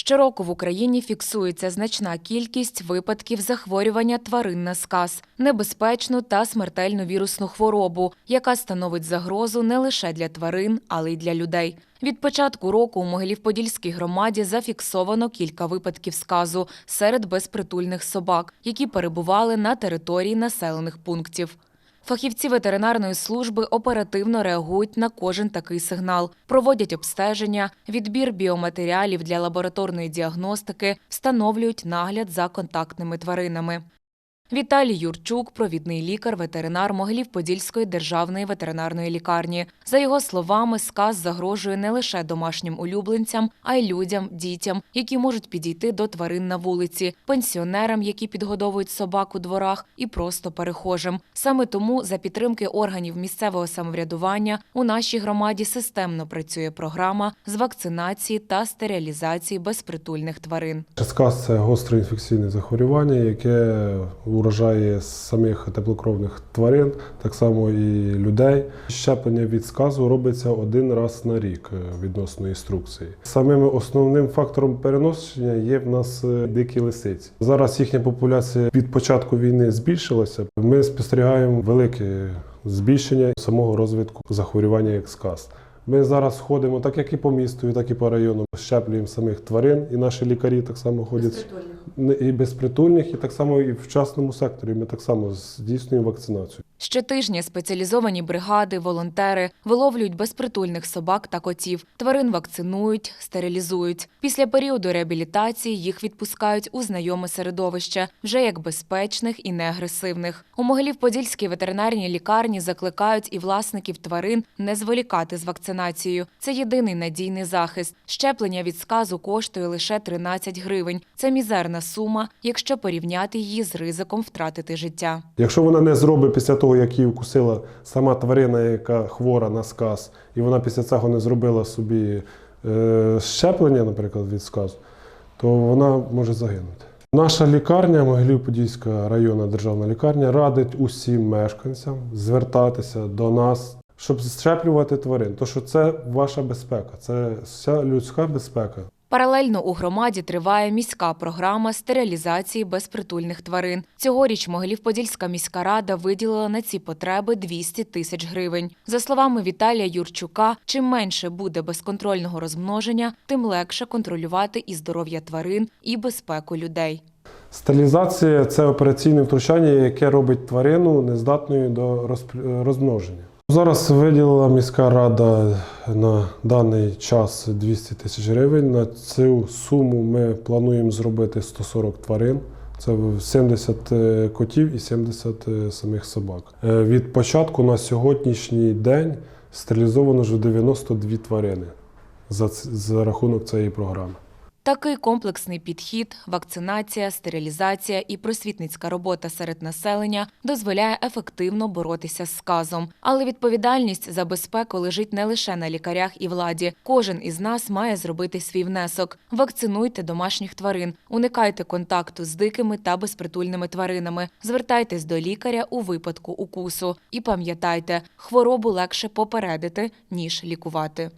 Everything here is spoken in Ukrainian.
Щороку в Україні фіксується значна кількість випадків захворювання тварин на сказ, небезпечну та смертельну вірусну хворобу, яка становить загрозу не лише для тварин, але й для людей. Від початку року у Могилів-Подільській громаді зафіксовано кілька випадків сказу серед безпритульних собак, які перебували на території населених пунктів. Фахівці ветеринарної служби оперативно реагують на кожен такий сигнал, проводять обстеження, відбір біоматеріалів для лабораторної діагностики, встановлюють нагляд за контактними тваринами. Віталій Юрчук, провідний лікар, ветеринар Могилів-Подільської державної ветеринарної лікарні. За його словами, сказ загрожує не лише домашнім улюбленцям, а й людям, дітям, які можуть підійти до тварин на вулиці, пенсіонерам, які підгодовують собак у дворах, і просто перехожим. Саме тому, за підтримки органів місцевого самоврядування, у нашій громаді системно працює програма з вакцинації та стерилізації безпритульних тварин. Сказ це гостре інфекційне захворювання, яке уражає самих теплокровних тварин, так само і людей. Щеплення від сказу робиться один раз на рік е, відносно інструкції. Самим основним фактором переношення є в нас е, дикі лисиці. Зараз їхня популяція від початку війни збільшилася. Ми спостерігаємо велике збільшення самого розвитку захворювання як сказ. Ми зараз ходимо так, як і по місту, так і по району. Щеплюємо самих тварин, і наші лікарі так само ходять Не- і безпритульних, і так само і в частному секторі. Ми так само здійснюємо вакцинацію. Щотижня спеціалізовані бригади, волонтери виловлюють безпритульних собак та котів. Тварин вакцинують, стерилізують. Після періоду реабілітації їх відпускають у знайоме середовище, вже як безпечних і неагресивних. У Могилів-Подільській ветеринарній лікарні закликають і власників тварин не зволікати з вакцинацією. Це єдиний надійний захист. Щеплення від сказу коштує лише 13 гривень. Це мізерна сума, якщо порівняти її з ризиком втратити життя. Якщо вона не зробить після того, як її вкусила сама тварина, яка хвора на сказ, і вона після цього не зробила собі е, щеплення, наприклад, від сказу, то вона може загинути. Наша лікарня, Могилів-Подільська районна державна лікарня, радить усім мешканцям звертатися до нас, щоб щеплювати тварин. Тому що це ваша безпека, це вся людська безпека. Паралельно у громаді триває міська програма стерилізації безпритульних тварин. Цьогоріч Могилів-Подільська міська рада виділила на ці потреби 200 тисяч гривень. За словами Віталія Юрчука, чим менше буде безконтрольного розмноження, тим легше контролювати і здоров'я тварин, і безпеку людей. Стерилізація це операційне втручання, яке робить тварину нездатною до розмноження. Зараз виділила міська рада на даний час 200 тисяч гривень. На цю суму ми плануємо зробити 140 тварин. Це 70 котів і 70 самих собак. Е, Від початку на сьогоднішній день стерилізовано вже 92 тварини за, за рахунок цієї програми. Такий комплексний підхід, вакцинація, стерилізація і просвітницька робота серед населення дозволяє ефективно боротися з сказом. Але відповідальність за безпеку лежить не лише на лікарях і владі. Кожен із нас має зробити свій внесок. Вакцинуйте домашніх тварин, уникайте контакту з дикими та безпритульними тваринами, звертайтесь до лікаря у випадку укусу. І пам'ятайте, хворобу легше попередити ніж лікувати.